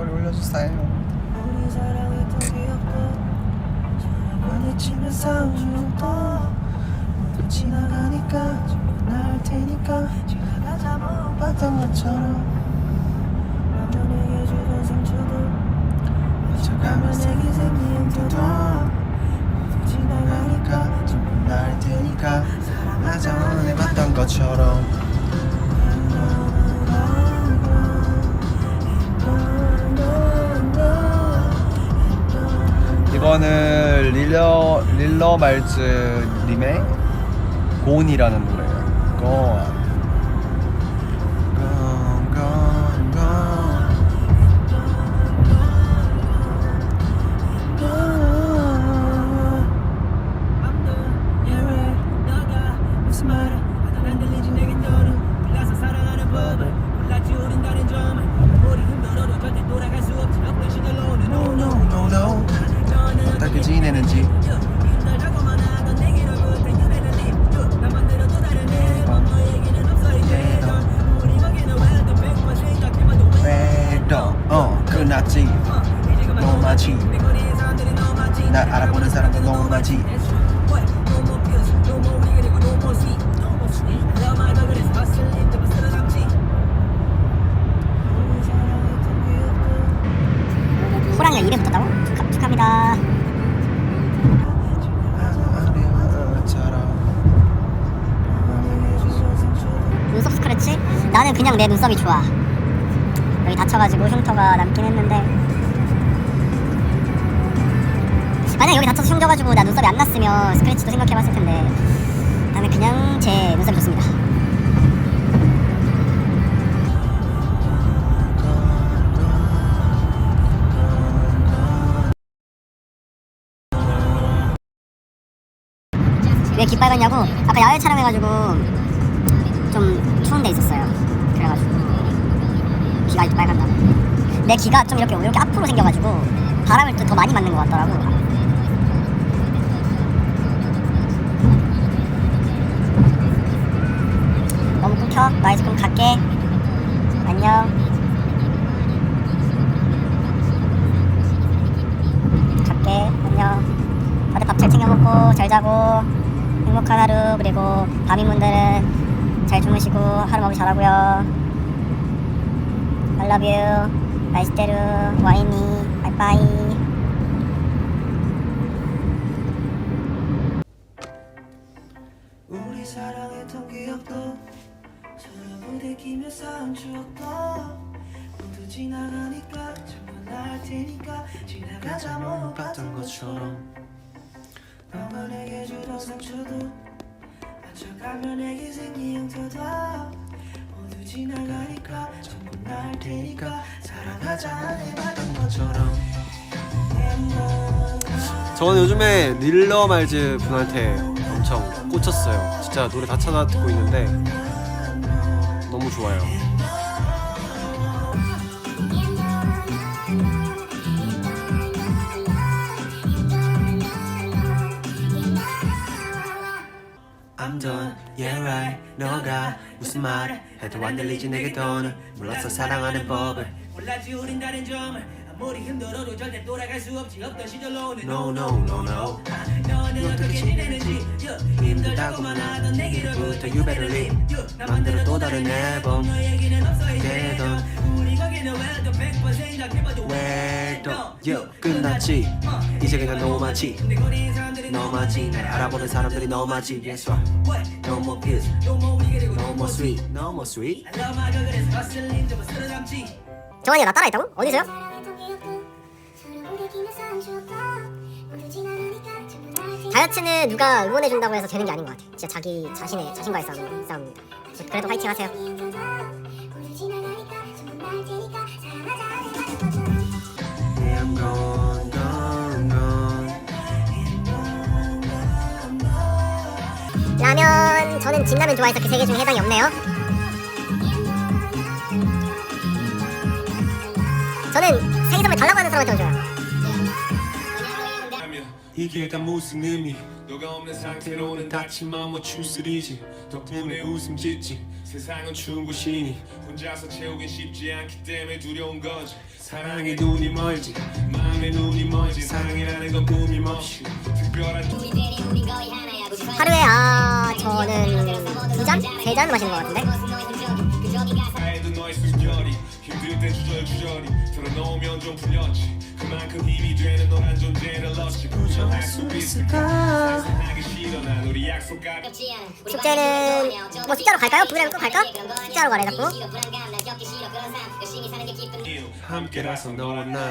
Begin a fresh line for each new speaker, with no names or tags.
소리 올려주세요.
지나가니까 나을 테니까 지나가자 뭐
봤던 것처럼
너에게 주던 상처도
잊혀가면
내게 생긴 모두 지나가니까
나을 테니까 사랑하자 오늘 봤던 것처럼 이거는 릴러 릴러 말즈 님의 고온이라는 노래예요.
시절로는
No, no, no, no.
왜또 백번 생각해봐도
왜또 어 끝났지 너무 많지
내 거리의 사람들이 너무 많지
날 알아보는 사람들 너무 많지
나는 그냥 내 눈썹이 좋아. 여기 다쳐가지고 흉터가 남긴 했는데. 만약 여기 다쳐서 흉져가지고 나 눈썹이 안 났으면 스크래치도 생각해봤을 텐데. 나는 그냥 제 눈썹이 좋습니다. 왜귀 빨갛냐고? 아까 야외 촬영해가지고 좀 추운 데 있었어요. 그래가지고 귀가 이렇게 빨갛다고. 내 귀가 좀 이렇게 이렇게 앞으로 생겨가지고 바람을 또 더 많이 맞는 것 같더라고. 너무 끊겨. 나 이제 그럼 갈게. 안녕. 갈게. 안녕. 다들 밥 잘 챙겨 먹고 잘 자고 행복한 하루 그리고 밤인 분들은 잘 주무시고 하루 마무리 잘하고요. I love you. 나이스테루 와이니 바이바이.
우리 사랑했던 기억도 서로 부대끼며 쌓은 추억도 모두 지나가니까 전부 나을 테니까 지나가자 뭐 봤던 것처럼. 너가 내게 주던 상처도 맞춰가면 내게 생긴 형태도 지나가니까 전부 나을 테니까 사랑하자 해봤던 것처럼
저는 요즘에 릴러 말즈 분한테 엄청 꽂혔어요. 진짜 노래 다 찾아 듣고 있는데 너무 좋아요.
I'm done, yeah right 너가 무슨 말을 해도 안 들리지 내게 더는 몰랐어 사랑하는 법을.
몰랐지 우린 다른 점을 아무리 힘들어도 절대 돌아갈 수 없지. 없던 시절로는
No no no no.
너는 어떻게 지내는지. yeah, 힘들다고만 하던 내게로부터
You better leave 나만 들어 또 다른 앨범.
너 얘기는 없어 이제
되던
우리 거기는 왜또 백번 생각해봐도
왜또 끝났지 이제 그냥 너무 많지
내 거리의 사람들이
너무 많지 날 알아보는 사람들이 너무 많지 Yes right No more pills
No more 그리고
No more sweet No more sweet
I love my girl 그래서 맛을 입, 좀 쓰러 담지
정환이가 나 따라했다고? 어디서요? 다이어트는 누가 응원해준다고 해서 되는 게 아닌 것 같아. 진짜 자기 자신의 자신과의 싸움, 싸움입니다. 그래도 화이팅 하세요. 저는 진라면 좋아해서 그 세 개 중에 해당이 없네요. 저는 생일 선물 달라고 하는 사람한테 줘요.
이게 다 무슨 의미? 너가 없는 상태로는 다친 마음 못 추스리지. 덕분에 웃음 짓지. 세상은 추운 곳이니 혼자서 채우긴 쉽지 않기 때문에 두려운 거지. 사랑에 눈이 멀지 마음에 눈이 멀지. 사랑이라는 건 꿈임 없이 특별한
하루에 아 저는 두 잔? 세 잔 마시는 것 같은데 숙제는 뭐 숙제로 갈까요? 부대는 꼭 갈까? 숙제로 가래 자꾸
일
함께라서 너와
나내